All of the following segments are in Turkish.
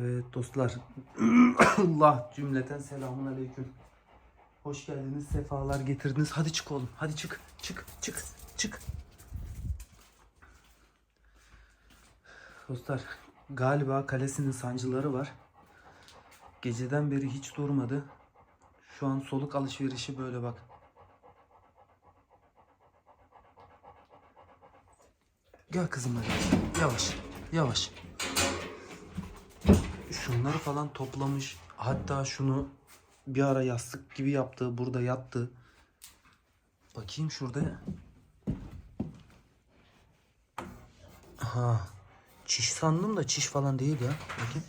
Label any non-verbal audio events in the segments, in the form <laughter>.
Evet dostlar. <clears throat> Allah cümleten selamun aleyküm. Hoş geldiniz, sefalar getirdiniz. Hadi çık oğlum. Hadi çık. Çık, çık, çık. Dostlar, galiba kalesinin sancıları var. Geceden beri hiç durmadı. Şu an soluk alışverişi böyle bak. Gel kızım hadi. Yavaş, yavaş. Şunları falan toplamış. Hatta şunu bir ara yastık gibi yaptı. Burada yattı. Bakayım şurada. Ha. Çiş sandım da çiş falan değil ya. Bakayım.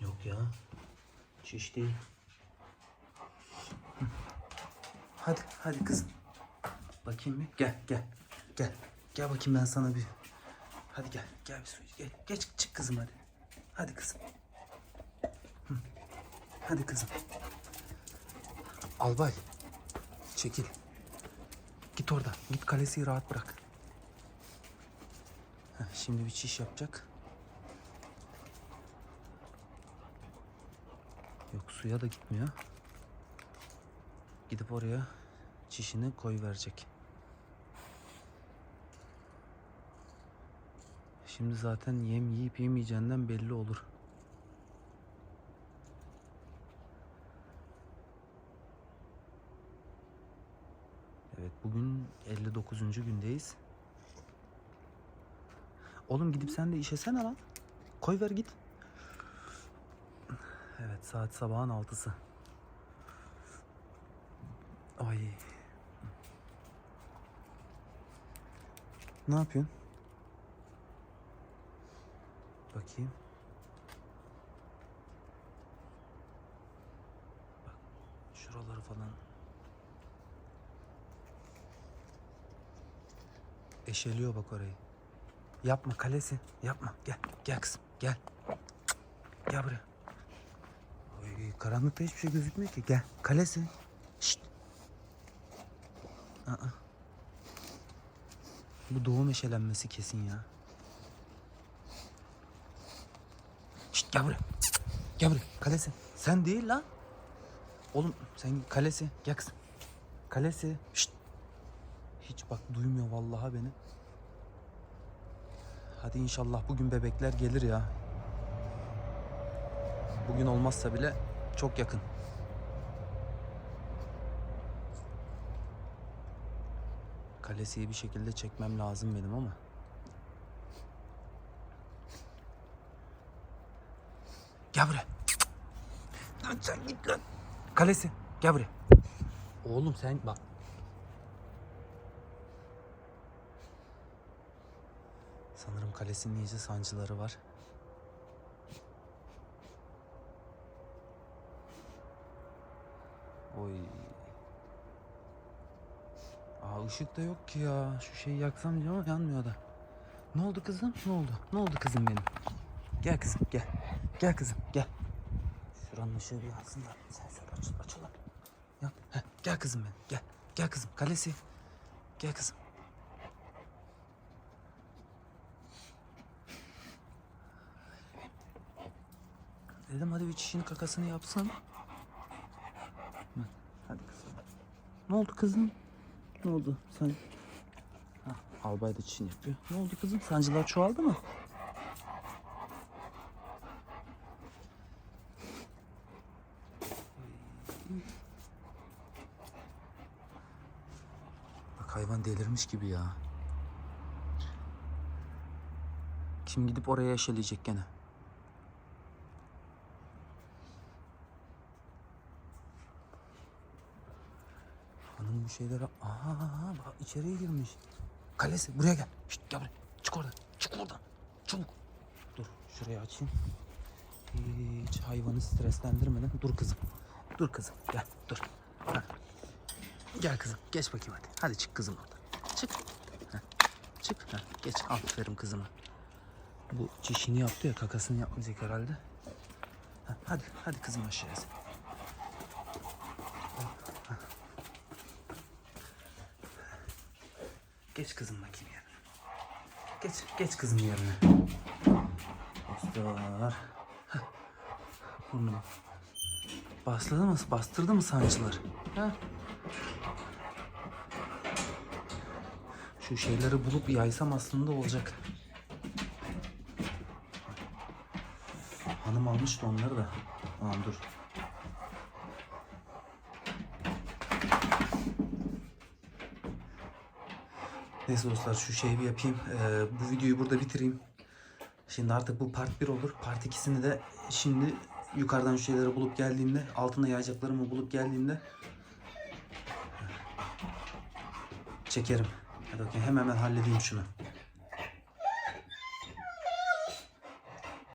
Yok ya. Çiş değil. Hadi hadi kızım. Bakayım bir. Gel gel. Gel. Gel bakayım ben sana bir. Hadi gel. Gel bir su iç. Gel. Geç çık kızım hadi. Hadi kızım. Hadi kızım. Albay. Çekil. Git orada. Git kalesiyi rahat bırak. Heh, şimdi bir çiş yapacak. Yok suya da gitmiyor. Gidip oraya çişini koy verecek. Şimdi zaten yem yiyip yemeyeceğinden belli olur. Evet bugün 59. gündeyiz. Oğlum gidip sen de işesene lan. Koy ver git. Evet saat sabahın altısı. Ay. Ne yapıyorsun? Bakayım. Bak şuraları falan. Eşeliyor bak orayı. Yapma kalesi. Yapma. Gel. Gel kızım. Gel. Gel buraya. Oy, karanlıkta hiçbir şey gözükmüyor ki. Gel. Kalesi. Şşt. Aa. Bu doğum eşelenmesi kesin ya. Şşt gel buraya. Gel buraya. Kalesi. Sen değil lan. Oğlum sen kalesi. Gel kızım. Kalesi. Şşt. Hiç bak duymuyor vallahi beni. Hadi inşallah bugün bebekler gelir ya. Bugün olmazsa bile çok yakın. Kalesiyi bir şekilde çekmem lazım benim ama. Gel buraya. Lan sen git lan. Kalesi gel buraya. Oğlum sen bak. Sanırım kalesinin iyice sancıları var. Oy. Aa ışık da yok ki ya. Şu şeyi yaksam diyorum ama yanmıyor da. Ne oldu kızım? Ne oldu? Ne oldu kızım benim? Gel kızım gel. Gel kızım gel. Şuranın ışığı bir yansın da. Sensör açıl açıl. Ya, heh, gel kızım benim gel. Gel kızım kalesi. Gel kızım. Dedim hadi bir çişini kakasını yapsın. Hadi kızım. Ne oldu kızım? Ne oldu? Sen... Hah, albay da çişini yapıyor. Ne oldu kızım? Sancılar çoğaldı mı? Hayvan delirmiş gibi ya. Kim gidip oraya eşeleyecek gene? Hanım bir şeyler... Aha bak içeriye girmiş. Kalesi buraya gel. Şişt, gel buraya. Çık oradan. Çık oradan. Çabuk. Dur şurayı açayım. Hiç hayvanı streslendirmeden. Dur kızım. Dur kızım. Gel dur. Ha. Gel kızım. Geç bakayım hadi. Hadi çık kızım oradan. Çık. Ha. Çık. Ha. Geç. Aferin kızıma. Bu çişini yaptı ya kakasını yapmayacak herhalde. Ha. Hadi. Hadi kızım aşağıya. Geç kızım bakayım yerine. Geç, geç kızım yerine. Dostlar. burnumu. Bastırdı mı? Bastırdı mı sancılar? Ha? Şu şeyleri bulup yaysam aslında olacak. Hanım almıştı onları da. Tamam dur. Neyse dostlar şu şeyi bir yapayım. Ee, bu videoyu burada bitireyim. Şimdi artık bu part 1 olur. Part 2'sini de şimdi yukarıdan şu şeyleri bulup geldiğimde altında yayacaklarımı bulup geldiğimde çekerim. Hadi bakayım hemen hemen halledeyim şunu.